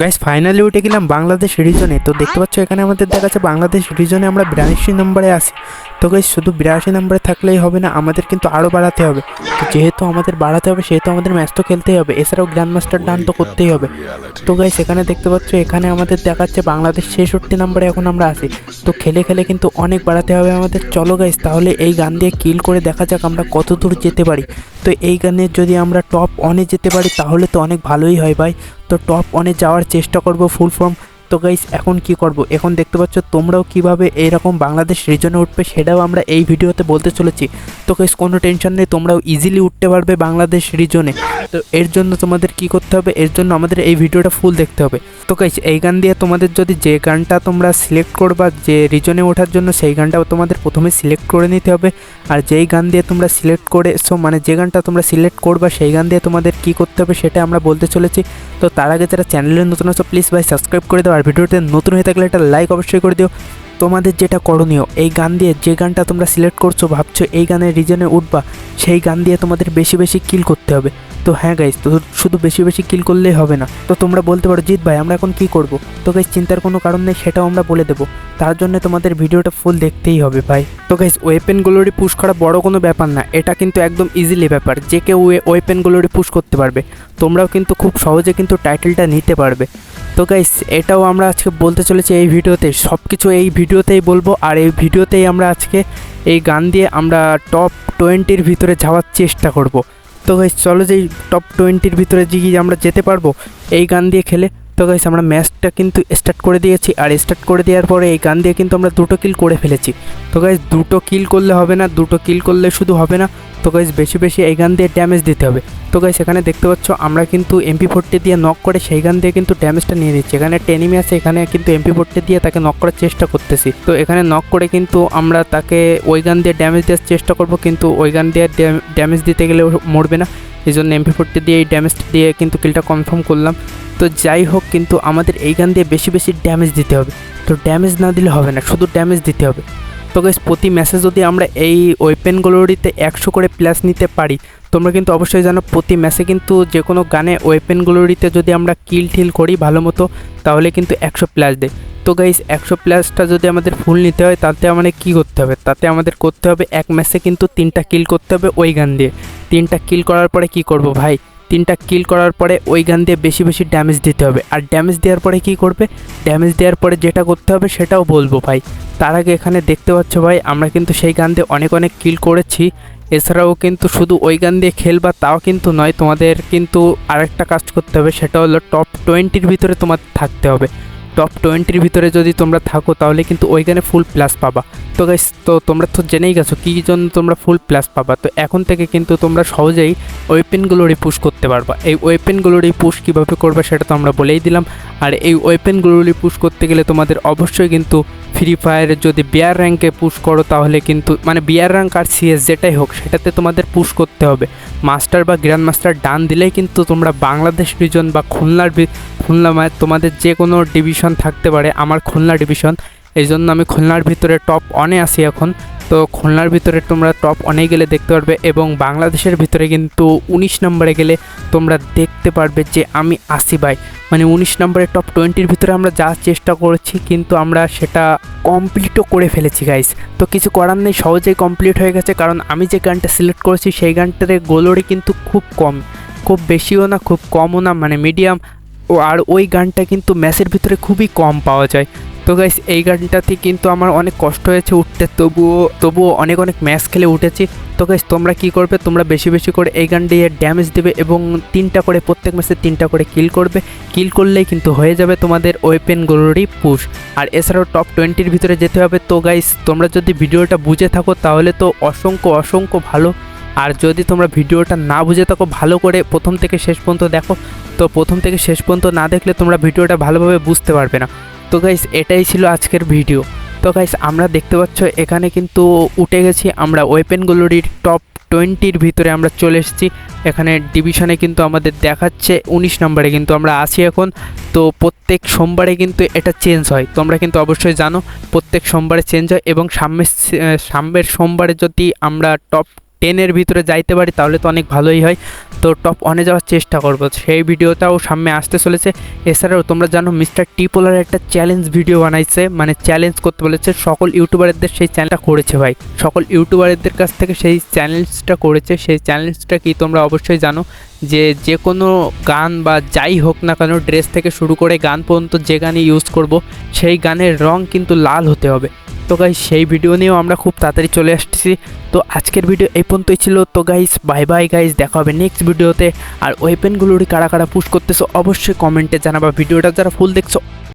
Guys finally উঠে গেলাম বাংলাদেশ রিজনে তো দেখতে পাচ্ছ, এখানে আমাদের দেখাচ্ছে বাংলাদেশ রিজনে আমরা বিরাশি নম্বরে আছি। তো গাইস শুধু বিরাশি নম্বরে থাকলেই হবে না, আমাদের কিন্তু আরও বাড়াতে হবে। যেহেতু আমাদের বাড়াতে হবে, সেহেতু আমাদের ম্যাচ তো খেলতেই হবে। এছাড়াও গ্র্যান্ড মাস্টার ডান তো করতেই হবে। তো গাইস এখানে দেখতে পাচ্ছ, এখানে আমাদের দেখাচ্ছে বাংলাদেশ ছেষট্টি নম্বরে এখন আমরা আছি। তো খেলে খেলে কিন্তু অনেক বাড়াতে হবে আমাদের। চলো গাইস তাহলে এই গান দিয়ে কিল করে দেখা যাক আমরা কত দূর যেতে পারি। তো এই গানে যদি আমরা টপ অনে যেতে পারি, তাহলে তো অনেক ভালোই হয় ভাই। তো টপ অনে যাওয়ার চেষ্টা করব ফুল ফর্ম তো গাইস এখন কি করব? এখন দেখতে পাচ্ছ তোমরাও কীভাবে এরকম বাংলাদেশ রিজনে উঠবে সেটাও আমরা এই ভিডিওতে বলতে চলেছি। তো গাইস কোনো টেনশন নেই, তোমরাও ইজিলি উঠতে পারবে বাংলাদেশ রিজনে তো এর জন্য তোমাদের কি করতে হবে? এর জন্য আমাদের এই ভিডিওটা ফুল দেখতে হবে। তো গাইস এই গান দিয়ে তোমাদের যদি যে গানটা তোমরা সিলেক্ট করবা যে রিজনে ওঠার জন্য, সেই গানটাও তোমাদের প্রথমে সিলেক্ট করে নিতে হবে। আর যেই গান দিয়ে তোমরা সিলেক্ট করে সো মানে যে গানটা তোমরা সিলেক্ট করবা, সেই গান দিয়ে তোমাদের কি করতে হবে সেটা আমরা বলতে চলেছি। তো তার আগে যারা চ্যানেলে নতুন আছো প্লিজ ভাই সাবস্ক্রাইব করে দাও। ভিডিওতে নতুন হয়ে থাকলে একটা লাইক অবশ্যই করে দিও। তোমাদের যেটা করণীয়, এই গান দিয়ে যে গানটা তোমরা সিলেক্ট করছ, ভাবছ এই গানের রিজনে উঠবা, সেই গান দিয়ে তোমাদের বেশি বেশি কিল করতে হবে। তো হ্যাঁ গাইজ তো শুধু বেশি বেশি কিল করলেই হবে না। তো তোমরা বলতে পারো, জিৎ ভাই, আমরা এখন কি করব? তো গাইজ চিন্তার কোনো কারণ নেই, সেটাও আমরা বলে দেবো। তার জন্য তোমাদের ভিডিওটা ফুল দেখতেই হবে ভাই। তো গাইজ ওয়েপেনগুলোরই পুশ করা বড় কোনো ব্যাপার না, এটা কিন্তু একদম ইজিলি ব্যাপার। যে কেউ ওয়েপেনগুলোরই পুশ করতে পারবে। তোমরাও কিন্তু খুব সহজে কিন্তু টাইটেলটা নিতে পারবে। তো গাইস এটাও আমরা আজকে বলতে চলেছি এই ভিডিওতে সব কিছু এই ভিডিওতেই বলব, আর এই ভিডিওতেই আমরা আজকে এই গান দিয়ে আমরা টপ টোয়েন্টির ভিতরে যাওয়ার চেষ্টা করব। তো গাইস, চলো যে টপ টোয়েন্টির ভিতরে যে আমরা যেতে পারব, এই গান দিয়ে খেলে। তো গাইস, আমরা ম্যাচটা কিন্তু স্টার্ট করে দিয়েছি, আর স্টার্ট করে দেওয়ার পরে এই গান দিয়ে কিন্তু আমরা দুটো কিল করে ফেলেছি। তো গাইস, দুটো কিল করলে হবে না, দুটো কিল করলে শুধু হবে না তো গাইজ বেশি বেশি এই গান দিয়ে ড্যামেজ দিতে হবে। তো গাইজ এখানে দেখতে পাচ্ছ, আমরা কিন্তু এমপি ফোরটি দিয়ে নক করে সেই গান দিয়ে কিন্তু ড্যামেজটা নিয়ে নিচ্ছি। এখানে টেনিমি আছে, এখানে কিন্তু এমপি ফোরটি দিয়ে তাকে নক করার চেষ্টা করতেছি। তো এখানে নক করে কিন্তু আমরা তাকে ওই গান দিয়ে ড্যামেজ দেওয়ার চেষ্টা করব, কিন্তু ওই গান দিয়ে ড্যামেজ দিতে গেলে মরবে না। এই জন্য এমপি ফোরটি দিয়ে এই ড্যামেজটা দিয়ে কিন্তু কিলটা কনফার্ম করলাম। তো যাই হোক, কিন্তু আমাদের এই গান দিয়ে বেশি বেশি ড্যামেজ দিতে হবে। তো ড্যামেজ না দিলে হবে না, শুধু ড্যামেজ দিতে হবে। গাইস প্রতি ম্যাচে যদি আমরা এই ওয়েপেনগুলোরিতে একশো করে প্লাস নিতে পারি, তোমরা কিন্তু অবশ্যই জানো প্রতি ম্যাচে কিন্তু যে কোনো গানে ওয়েপেনগুলোরিতে যদি আমরা কিল ঠিল করি ভালো মতো, তাহলে কিন্তু একশো প্লাস দেয়। তো গাইস একশো প্লাসটা যদি আমাদের ফুল নিতে হয়, তাতে আমাদের কী করতে হবে? তাতে আমাদের করতে হবে এক ম্যাচে কিন্তু তিনটা কিল করতে হবে ওই গান দিয়ে। তিনটা কিল করার পরে কি করব ভাই? তিনটা কিল করার পরে ওই গান দিয়ে বেশি বেশি ড্যামেজ দিতে হবে। আর ড্যামেজ দেওয়ার পরে কি করবে? ড্যামেজ দেওয়ার পরে যেটা করতে হবে সেটাও বলব ভাই। তার আগে এখানে দেখতে পাচ্ছ ভাই, আমরা কিন্তু সেই গান দিয়ে অনেক অনেক কিল করেছি। এছাড়াও কিন্তু শুধু ওই গান দিয়ে খেলবা তাও কিন্তু নয়, তোমাদের কিন্তু আরেকটা কাজ করতে হবে, সেটা হলো টপ টোয়েন্টির ভিতরে তোমার থাকতে হবে। টপ টোয়েন্টির ভিতরে যদি তোমরা থাকো, তাহলে কিন্তু ওইখানে ফুল প্লাস পাবা। তো গাইস তো তোমরা তো জেনেই গেছো কী জন্য তোমরা ফুল প্লাস পাবা। তো এখন থেকে কিন্তু তোমরা সহজেই ওয়েপেনগুলোরই পুশ করতে পারবা। এই ওয়েপেনগুলোরই পুশ কীভাবে করবে সেটা তো আমরা বলেই দিলাম। আর এই ওয়েপেনগুলো পুশ করতে গেলে তোমাদের অবশ্যই কিন্তু ফ্রি ফায়ারে যদি বিয়ার র্যাঙ্কে পুশ করো তাহলে কিন্তু মানে বিয়ার র্যাঙ্ক আর সিএস যেটাই হোক, সেটাতে তোমাদের পুশ করতে হবে। মাস্টার বা গ্র্যান্ড মাস্টার ডান দিলেই কিন্তু তোমরা বাংলাদেশ রিজন বা খুলনার খুলনা মানে তোমাদের যে কোনো ডিভিশন থাকতে পারে, আমার খুলনা ডিভিশন এই জন্য আমি খুলনার ভিতরে টপ অনে আসি এখন। তো খুলনার ভিতরে তোমরা টপ অনে গেলে দেখতে পারবে এবং বাংলাদেশের ভিতরে কিন্তু উনিশ নম্বরে গেলে তোমরা দেখতে পারবে যে আমি আসি ভাই। মানে উনিশ নম্বরে টপ টোয়েন্টির ভিতরে আমরা যাওয়ার চেষ্টা করেছি কিন্তু আমরা সেটা কমপ্লিটও করে ফেলেছি গাইস তো কিছু করার নেই, সহজেই কমপ্লিট হয়ে গেছে কারণ আমি যে গানটা সিলেক্ট করেছি সেই গানটার গোলরি কিন্তু খুব কম। খুব বেশিও না, খুব কমও না মানে মিডিয়াম ও আর ওই গানটা কিন্তু ম্যাচের ভিতরে খুবই কম পাওয়া যায়। তো গাইস এই গানটাতে কিন্তু আমার অনেক কষ্ট হয়েছে উঠতে, তবুও তবুও অনেক অনেক ম্যাচ খেলে উঠেছি। তো গাইস তোমরা কি করবে? তোমরা বেশি বেশি করে এই গান দিয়ে ড্যামেজ দেবে এবং তিনটা করে, প্রত্যেক ম্যাচে তিনটা করে কিল করবে। কিল করলেই কিন্তু হয়ে যাবে তোমাদের ওয়েপেন ওয়েপেনগুলোরই পুশ। আর এছাড়াও টপ টোয়েন্টির ভিতরে যেতে হবে। তো গাইস তোমরা যদি ভিডিওটা বুঝে থাকো, তাহলে তো অসংখ্য অসংখ্য ভালো। আর যদি তোমরা ভিডিওটা না বুঝে থাকো, ভালো করে প্রথম থেকে শেষ পর্যন্ত দেখো। তো প্রথম থেকে শেষ পর্যন্ত না দেখলে তোমরা ভিডিওটা ভালোভাবে বুঝতে পারবে না। তো গাইস এটাই ছিল আজকের ভিডিও তো গাইস আমরা দেখতে পাচ্ছ, এখানে কিন্তু উঠে গেছি আমরা ওয়েপেনগুলোরই টপ টোয়েন্টির ভিতরে আমরা চলে এসেছি। এখানে ডিভিশনে কিন্তু আমাদের দেখাচ্ছে, উনিশ নম্বরে কিন্তু আমরা আসি এখন। তো প্রত্যেক সোমবারে কিন্তু এটা চেঞ্জ হয়। তোমরা কিন্তু অবশ্যই জানো, প্রত্যেক সোমবারে চেঞ্জ হয় এবং সামনের সামনের সোমবারে যদি আমরা টপ টেনের ভিতরে যাইতে পারি, তাহলে তো অনেক ভালোই হয়। তো টপ ওয়ানে যাওয়ার চেষ্টা করব। সেই ভিডিওটাও সামনে আসতে চলেছে। এছাড়াও তোমরা জানো মিস্টার টি পোলার একটা চ্যালেঞ্জ ভিডিও বানাইছে। মানে চ্যালেঞ্জ করতে বলেছে, সকল ইউটিউবারদের সেই চ্যানেলটা করেছে ভাই। সকল ইউটিউবারদের কাছ থেকে সেই চ্যালেঞ্জটা করেছে। সেই চ্যালেঞ্জটা কি তোমরা অবশ্যই জানো যে যে কোনো গান বা যাই হোক না কেন ড্রেস থেকে শুরু করে গান পর্যন্ত যে গানই ইউজ করব, সেই গানের রং কিন্তু লাল হতে হবে। তো গাইস সেই ভিডিও নিয়েও আমরা খুব তাড়াতাড়ি চলে আসতেছি। তো আজকের ভিডিও এই পর্যন্তই ছিল। তো গাইস বাই বাই গাইস দেখা হবে নেক্সট ভিডিওতে আর ওয়েপেনগুলোরই কারা কারা পুশ করতেছো, অবশ্যই কমেন্টে জানাবা। ভিডিওটা যারা ফুল দেখছ